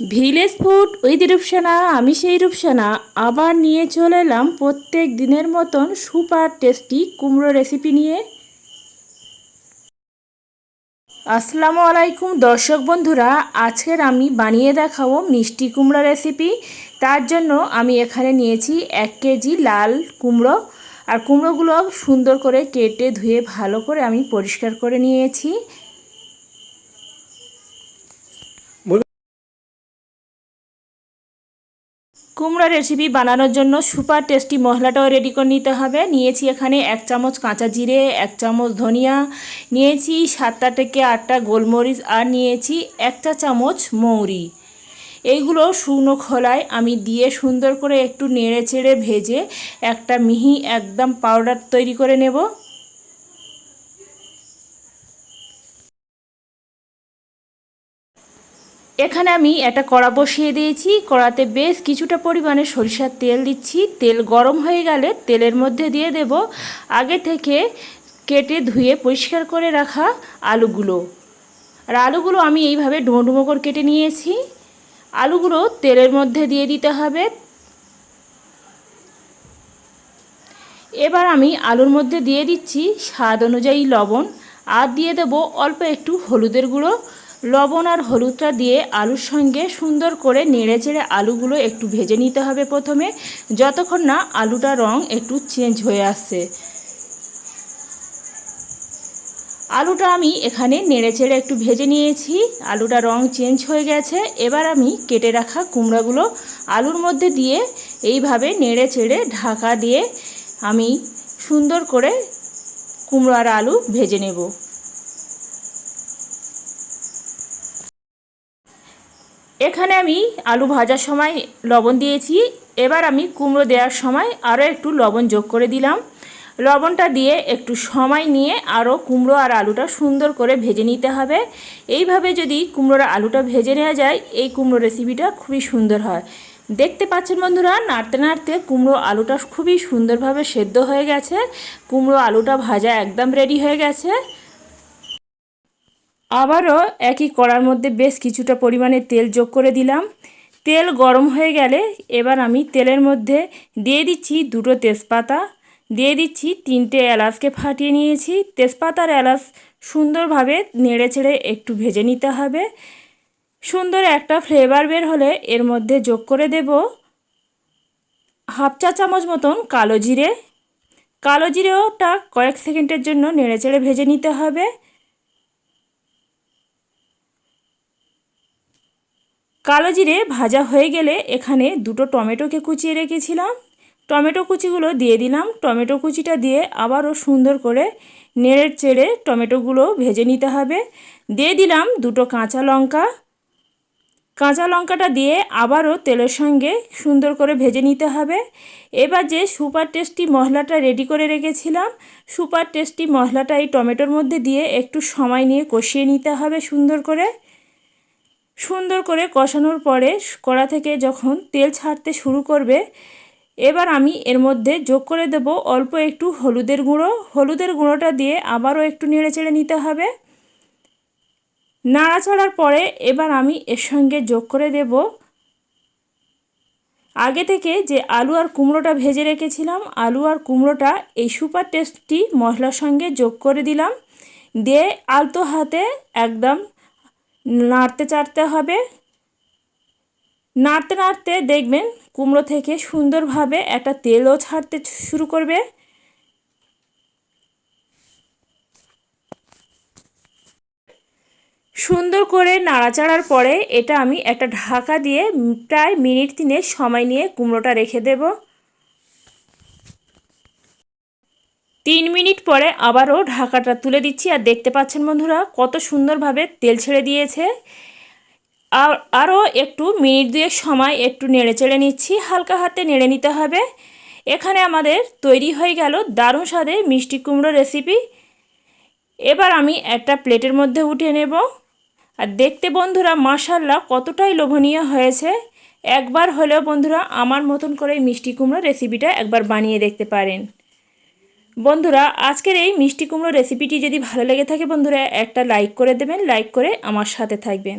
Village food with Rupsana, আমি সেই রূপসানা। আবার নিয়ে চলে এলাম প্রত্যেক দিনের মতন সুপার টেস্টি কুমড়ো রেসিপি নিয়ে। আসসালামু আলাইকুম দর্শক বন্ধুরা, আজকের আমি বানিয়ে দেখাবো মিষ্টি কুমড়ো রেসিপি। তার জন্য আমি এখানে নিয়েছি এক কেজি লাল কুমড়ো। আর কুমড়োগুলো সুন্দর করে কেটে ধুয়ে ভালো করে আমি পরিষ্কার করে নিয়েছি। কুমড়ো রেসিপি বানানোর জন্য সুপার টেস্টি মশলাটাও রেডি করে নিতে হবে। নিয়েছি এখানে এক চামচ কাঁচা জিরে, এক চামচ ধনিয়া, নিয়েছি সাতটা থেকে আটটা গোলমরিচ আর নিয়েছি একটা চামচ মৌরি। এইগুলো শুকনো খোলায় আমি দিয়ে সুন্দর করে একটু নেড়ে চেড়ে ভেজে একটা মিহি একদম পাউডার তৈরি করে নেব। এখানে আমি একটা কড়া বসিয়ে দিয়েছি। কড়াতে বেশ কিছুটা পরিমাণে সরিষার তেল দিচ্ছি। তেল গরম হয়ে গেলে তেলের মধ্যে দিয়ে দেব আগে থেকে কেটে ধুয়ে পরিষ্কার করে রাখা আলুগুলো। আর আলুগুলো আমি এইভাবে ডুমো ডুমো করে কেটে নিয়েছি। আলুগুলো তেলের মধ্যে দিয়ে দিতে হবে। এবার আমি আলুর মধ্যে দিয়ে দিচ্ছি স্বাদ অনুযায়ী লবণ। আর দিয়ে দেব অল্প একটু হলুদের গুঁড়ো। লবণ আর হলুদটা দিয়ে আলুর সঙ্গে সুন্দর করে নেড়ে চেড়ে আলুগুলো একটু ভেজে নিতে হবে প্রথমে। যতক্ষণ না আলুটা রং একটু চেঞ্জ হয়ে আসছে। আলুটা আমি এখানে নেড়ে চেড়ে একটু ভেজে নিয়েছি। আলুটা রং চেঞ্জ হয়ে গেছে। এবার আমি কেটে রাখা কুমড়াগুলো আলুর মধ্যে দিয়ে এইভাবে নেড়ে চেড়ে ঢাকা দিয়ে আমি সুন্দর করে কুমড়ো আর আলু ভেজে নেব। এখানে আমি আলু ভাজার সময় লবণ দিয়েছি। এবার আমি কুমড়ো দেওয়ার সময় আরও একটু লবণ যোগ করে দিলাম। লবণটা দিয়ে একটু সময় নিয়ে আরও কুমড়ো আর আলুটা সুন্দর করে ভেজে নিতে হবে। এইভাবে যদি কুমড়োর আলুটা ভেজে নেওয়া যায়, এই কুমড়ো রেসিপিটা খুবই সুন্দর হয়। দেখতে পাচ্ছেন বন্ধুরা, নাড়তে নাড়তে কুমড়ো আলুটা খুবই সুন্দরভাবে সেদ্ধ হয়ে গেছে। কুমড়ো আলুটা ভাজা একদম রেডি হয়ে গেছে। আবারও একই কড়ার মধ্যে বেশ কিছুটা পরিমাণে তেল যোগ করে দিলাম। তেল গরম হয়ে গেলে এবার আমি তেলের মধ্যে দিয়ে দিচ্ছি দুটো তেজপাতা। দিয়ে দিচ্ছি তিনটে এলাচকে ফাটিয়ে নিয়েছি। তেজপাতার এলাচ সুন্দরভাবে নেড়ে ছেড়ে একটু ভেজে নিতে হবে। সুন্দর একটা ফ্লেভার বের হলে এর মধ্যে যোগ করে দেব হাফ চা চামচ মতন কালো জিরে। কালো জিরেওটা কয়েক সেকেন্ডের জন্য নেড়ে চেড়ে ভেজে নিতে হবে। কালো জিরে ভাজা হয়ে গেলে এখানে দুটো টমেটোকে কুচিয়ে রেখেছিলাম। টমেটো কুচিগুলো দিয়ে দিলাম। টমেটো কুচিটা দিয়ে আবারও সুন্দর করে নেড়ে চেড়ে টমেটোগুলো ভেজে নিতে হবে। দিয়ে দিলাম দুটো কাঁচা লঙ্কা। কাঁচা লঙ্কাটা দিয়ে আবারও তেলের সঙ্গে সুন্দর করে ভেজে নিতে হবে। এবার যে সুপার টেস্টি মশলাটা রেডি করে রেখেছিলাম, সুপার টেস্টি মশলাটা এই টমেটোর মধ্যে দিয়ে একটু সময় নিয়ে কষিয়ে নিতে হবে সুন্দর করে। সুন্দর করে কষানোর পরে কড়া থেকে যখন তেল ছাড়তে শুরু করবে, এবার আমি এর মধ্যে যোগ করে দেব অল্প একটু হলুদের গুঁড়ো। হলুদের গুঁড়োটা দিয়ে আবারও একটু নেড়ে চেড়ে নিতে হবে। নাড়াচাড়ার পরে এবার আমি এর সঙ্গে যোগ করে দেব। আগে থেকে যে আলু আর কুমড়োটা ভেজে রেখেছিলাম, আলু আর কুমড়োটা এই সুপার টেস্টটি মশলার সঙ্গে যোগ করে দিলাম। দিয়ে আলতো হাতে একদম নাড়তে চাড়তে হবে। নাড়তে নাড়তে দেখবেন কুমড়ো থেকে সুন্দরভাবে একটা তেলও ছাড়তে শুরু করবে। সুন্দর করে নাড়াচাড়ার পরে এটা আমি একটা ঢাকা দিয়ে প্রায় মিনিট তিনে সময় নিয়ে কুমড়োটা রেখে দেব। তিন মিনিট পরে আবারও ঢাকাটা তুলে দিচ্ছি। আর দেখতে পাচ্ছেন বন্ধুরা, কত সুন্দরভাবে তেল ছেড়ে দিয়েছে। আর আরও একটু মিনিট দুয়েক সময় একটু নেড়ে চেড়ে নিচ্ছি, হালকা হাতে নেড়ে নিতে হবে। এখানে আমাদের তৈরি হয়ে গেল দারুণ স্বাদে মিষ্টি কুমড়ো রেসিপি। এবার আমি একটা প্লেটের মধ্যে উঠে নেব। আর দেখতে বন্ধুরা মাসাল্লাহ কতটাই লোভনীয় হয়েছে। একবার হলেও বন্ধুরা, আমার মতন করে মিষ্টি কুমড়ো রেসিপিটা একবার বানিয়ে দেখতে পারেন। বন্ধুরা, আজকের এই মিষ্টি কুমড়ো রেসিপিটি যদি ভালো লেগে থাকে বন্ধুরা, একটা লাইক করে দেবেন লাইক করে আমার সাথে থাকবেন।